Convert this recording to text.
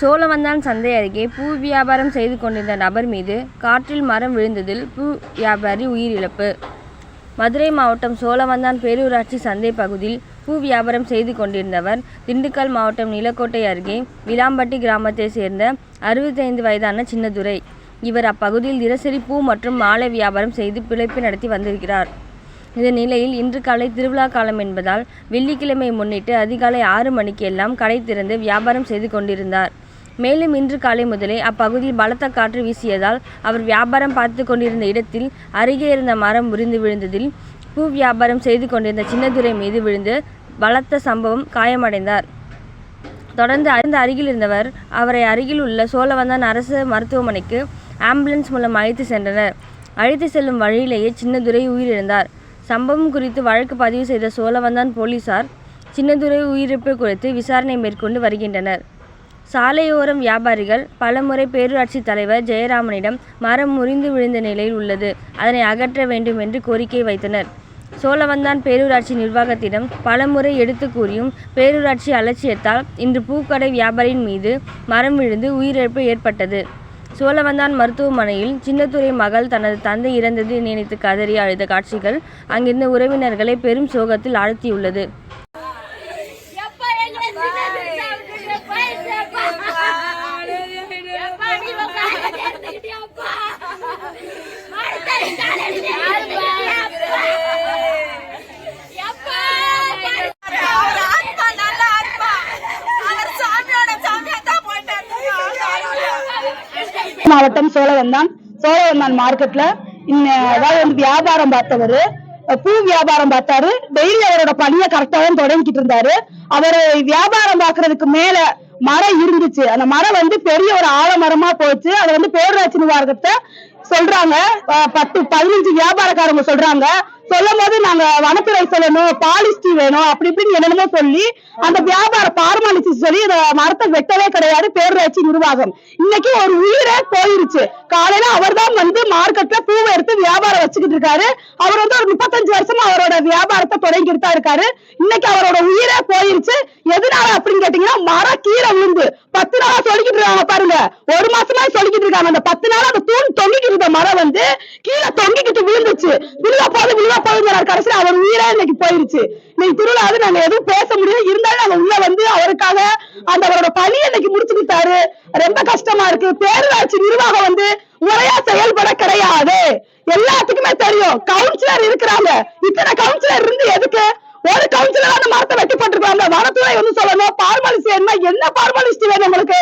சோழவந்தான் சந்தை அருகே பூ வியாபாரம் செய்து கொண்டிருந்த நபர் மீது காற்றில் மரம் விழுந்ததில் பூ வியாபாரி உயிரிழப்பு. மதுரை மாவட்டம் சோழவந்தான் பேரூராட்சி சந்தை பகுதியில் பூ வியாபாரம் செய்து கொண்டிருந்தவர் திண்டுக்கல் மாவட்டம் நிலக்கோட்டை அருகே விளாம்பட்டி கிராமத்தை சேர்ந்த அறுபத்தைந்து வயதான சின்னதுரை. இவர் அப்பகுதியில் தினசரி பூ மற்றும் மாலை வியாபாரம் செய்து பிழைப்பு நடத்தி வந்திருக்கிறார். இந்த நிலையில் இன்று காலை திருவிழா காலம் என்பதால் வெள்ளிக்கிழமை முன்னிட்டு அதிகாலை ஆறு மணிக்கு எல்லாம் கடை திறந்து வியாபாரம் செய்து கொண்டிருந்தார். மேலும் இன்று காலை முதலே அப்பகுதியில் பலத்த காற்று வீசியதால் அவர் வியாபாரம் பார்த்து கொண்டிருந்த இடத்தில் அருகே இருந்த மரம் முறிந்து விழுந்ததில் பூ வியாபாரம் செய்து கொண்டிருந்த சின்னதுரை மீது விழுந்து பலத்த சம்பவம் காயமடைந்தார். தொடர்ந்து அந்த அருகில் இருந்தவர் அவரை அருகில் உள்ள சோழவந்தான் அரசு மருத்துவமனைக்கு ஆம்புலன்ஸ் மூலம் அழைத்து சென்றனர். அழைத்து செல்லும் வழியிலேயே சின்னதுரை உயிரிழந்தார். சம்பவம் குறித்து வழக்கு பதிவு செய்த சோழவந்தான் போலீசார் சின்னதுரை உயிரிழப்பு குறித்து விசாரணை மேற்கொண்டு வருகின்றனர். சாலையோரம் வியாபாரிகள் பலமுறை பேரூராட்சி தலைவர் ஜெயராமனிடம் மரம் முறிந்து விழுந்த நிலையில் உள்ளது. அதனை அகற்ற வேண்டும் என்று கோரிக்கை வைத்தனர். சோழவந்தான் பேரூராட்சி நிர்வாகத்திடம் பலமுறை எடுத்து கூறியும் பேரூராட்சி அலட்சியத்தால் இன்று பூக்கடை வியாபாரியின் மீது மரம் விழுந்து உயிரிழப்பு ஏற்பட்டது. சோழவந்தான் மருத்துவமனையில் சின்னத்துறை மகள் தனது தந்தை இறந்தது நினைத்து கதறி அழுத காட்சிகள் அங்கிருந்த உறவினர்களை பெரும் சோகத்தில் ஆழ்த்தியுள்ளது. மாவட்டம் சோழவந்தான் சோழவந்தான் மார்க்கெட்ல. அதாவது வந்து வியாபாரம் பார்த்தவர் பூ வியாபாரம் பார்த்தாரு. டெய்லி அவரோட பணியை கரெக்டா தான் தொடங்கிட்டு இருந்தாரு. அவரை வியாபாரம் பாக்குறதுக்கு மேல மரம் இருந்துச்சு. அந்த மரம் வந்து பெரிய ஒரு ஆலமரமா போச்சு. அது வந்து பேரூராட்சி நிர்வாகத்தை சொல்றாங்க. பத்து பதினஞ்சு வியாபாரக்காரங்க சொல்றாங்க. சொல்லும் போது நாங்க வனத்துறை சொல்லணும் பாலிஸ்டி வேணும் அப்படி இப்படின்னு என்னென்னமோ சொல்லி அந்த வியாபார பார்மாலிச்சு சொல்லி இந்த மரத்தை வெட்டவே கிடையாது பேரூராட்சி நிர்வாகம். இன்னைக்கு ஒரு உயிரே போயிருச்சு. காலையில அவர் தான் வந்து மார்க்கெட்ல பூவை எடுத்து வியாபாரம் வச்சுக்கிட்டு இருக்காரு. அவர் வந்து ஒரு முப்பத்தஞ்சு வருஷமா அவரோட வியாபாரத்தை தொடங்கிட்டு தான் இருக்காரு. இன்னைக்கு அவரோட உயிரே போயிருக்கு எதனால அப்படின்னு கேட்டீங்கன்னா மரம் கீழே விழுந்து பத்து நாளா சொல்லிக்கிட்டு இருக்காங்க பாருங்க ஒரு மாசமா சொல்லிக்கிட்டு இருக்காங்க. அந்த பத்து நாள் அந்த தூண் தொங்கிட்டு இருந்த மரம் வந்து கீழே தொங்கிக்கிட்டு விழுந்துச்சு. விழுவா போது விழுவா போகுங்கிறார் கடைசியில் அவர் உயிரே இன்னைக்கு போயிருச்சு. இன்னைக்கு திருவிழாவது நாங்க எதுவும் பேச முடியல. இருந்தாலும் நாங்க உள்ள வந்து அவருக்காக அந்த அவரோட பணி இன்னைக்கு முடிச்சு கொடுத்தாரு ரொம்ப கஷ்டமா இருக்கு. பேரூராட்சி நிர்வாகம் வந்து முறையா செயல்பட கிடையாது. எல்லாத்துக்குமே தெரியும். கவுன்சிலர் இருக்கிறாங்க. இத்தனை கவுன்சிலர் இருந்து எதுக்கு? ஒரு கவுன்சிலர் அந்த மரத்தை வெட்டி போட்டுருக்காங்க வனத்துறை வந்து சொல்லணும். பார்மாலிஸ்ட் என்ன என்ன பார்மாலிஸ்ட் வேணும் உங்களுக்கு?